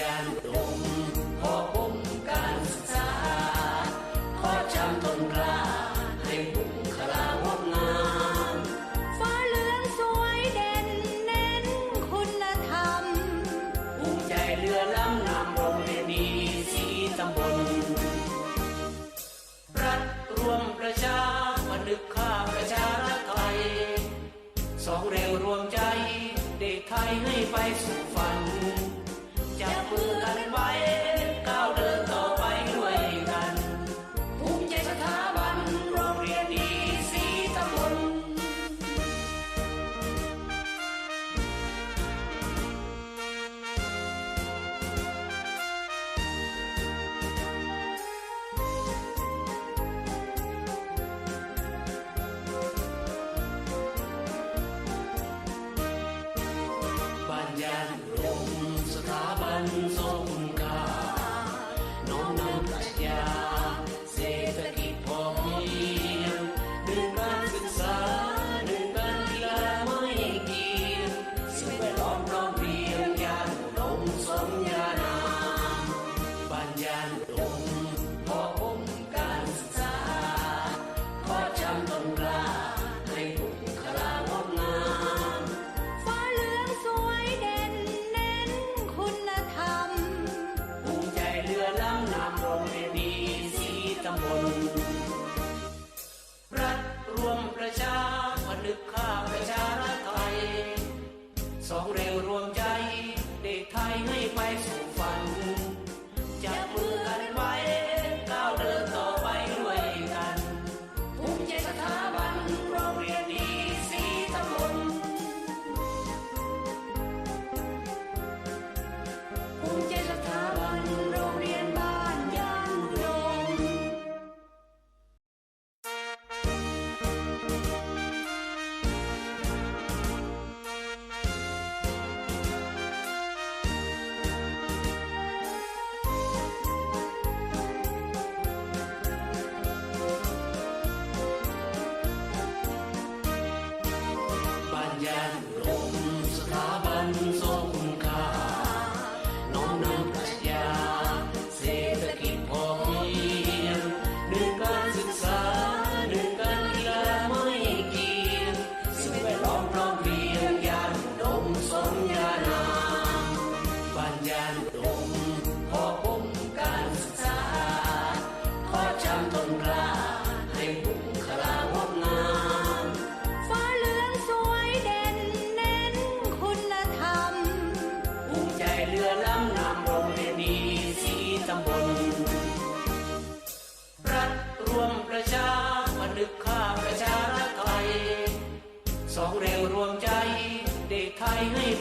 ยานตรงพอองค์การศึกษาพอจำต้นกล้าให้บุคลาวงงามฟ้าเหลืองสวยเด่นเน้นคุณธรรมภูมิใจเรือล้ำนำโรงเรียนดีสีตำบลรัฐรวมประชาผนึกข้าประชาไทยสองเร็วรวมใจ เด็กไทยให้ไปสู่ฝัน จัานยานรมพอ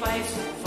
รั